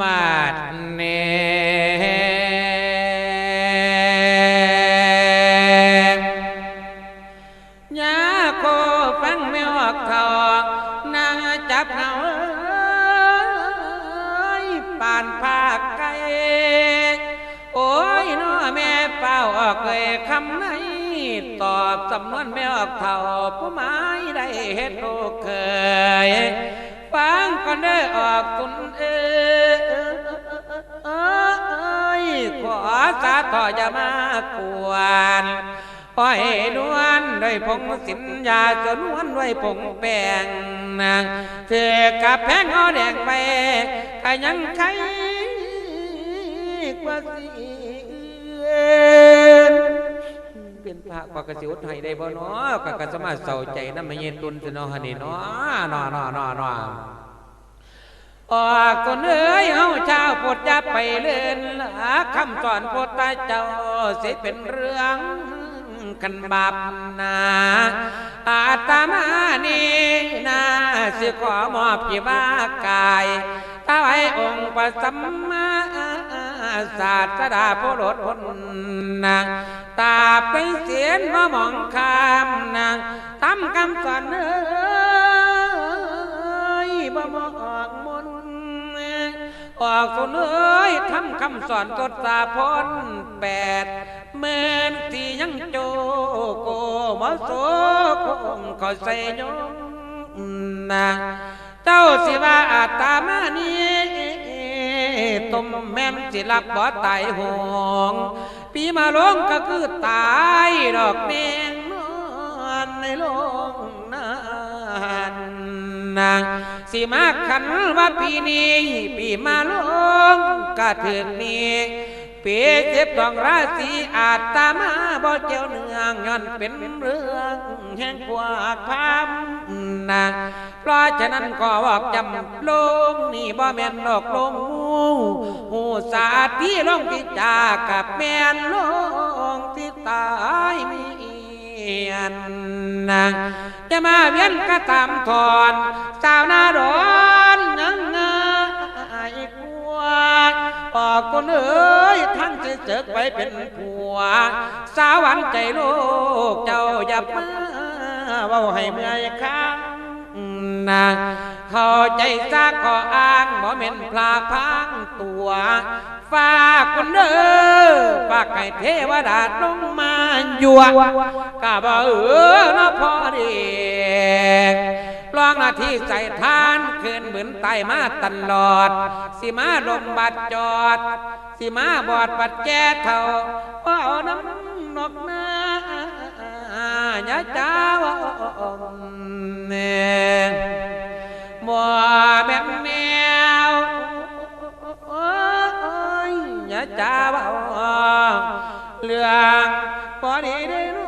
มาดเนยาโคฟังไม่ออกเขานางจับเอาเอ้ปานภาคไกลโอ้ยน้อแม่เป้าออกเลยคำไหนตอบสำนวนไม่ออกเท่าผู้ไม้ได้เฮ็ดลูกเคย ก่อนได้ออกตุนเอ้ยขอสาต่อจะมากวนปล่อยนวลด้วยผงสินยาจนวนด้วยผงแป้งนางเธอกับแพงเอาแดงไปก็ยังใครกว่าสิเป็นพระกว่ากระสิวไทยได้บ่เนาะก็กระสมาเศร้าใจน้ำไม่เย็นตุนสิเนาะฮะนี่เนาะนาะเนาะเนาะเน ออกคนเอ้ยเฮาชาวพุทธอย่าไปเล่นหาคำสอนพุทธเจ้าสิเป็นเรื่องกันบาปนาอาตมานี่นาสิขอมอบจีวากายถวายองค์พระสัมมาศาสดาผู้ลดพ้นนางตาเป็นเสียนมามองคามนางทำคำสอนเอ้ย บ่มอออกมนออกสนเอ้ยทำคำสอนตดสาพนแปดเมื่นที่ยังโจโกมาโสคงขอใส่ยงนะเจ้าสิว่าอาตามานี้ต้มแม่นสิรับบ่ตายหงปีมาลงก็คือตายดอกเนงนอนในโลงนั้นนาง สิมาขันว่าปีนี้ ปีมาลงก็ถึงนี้ปีเจ็บต้องราศีอาจตามาบ่เจียวเนืองย้อนเป็นเรื่องแห่งกวากพามนางเพราะฉะนั้นก็บอกจำลงนี่บ่แม่นดอกลงหูหูสาที่ลงพิจากับแม่นลงที่ตายมี อันนางจะมาเวียนก็ตามทอนสาวนาดอนยังไงกลัวออกคนเอ้ยทั้งจะเจกไปเป็นผัว สาวหวันใจลูกเจ้าอย่ามาเว้าให้เมื่อยค้างนะเข้าใจซากขออ้างบ่เม็นพลาพังตัวฝากคนเด้อฝากให้เทวดาลงมา ยั่วกะบ่เออนะพอดีลองนาที่ใส่ทานคืนเหมือนไตมาตลอด สิมาลมบัดจอด สิมาบอดบัดแก่เท่าว่าเอาน้ำนกนาญาจ้าวอง ಮಾರೇರೇನೋ